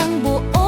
让我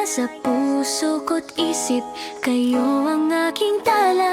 Sa puso ko't isip, kayo ang aking tala.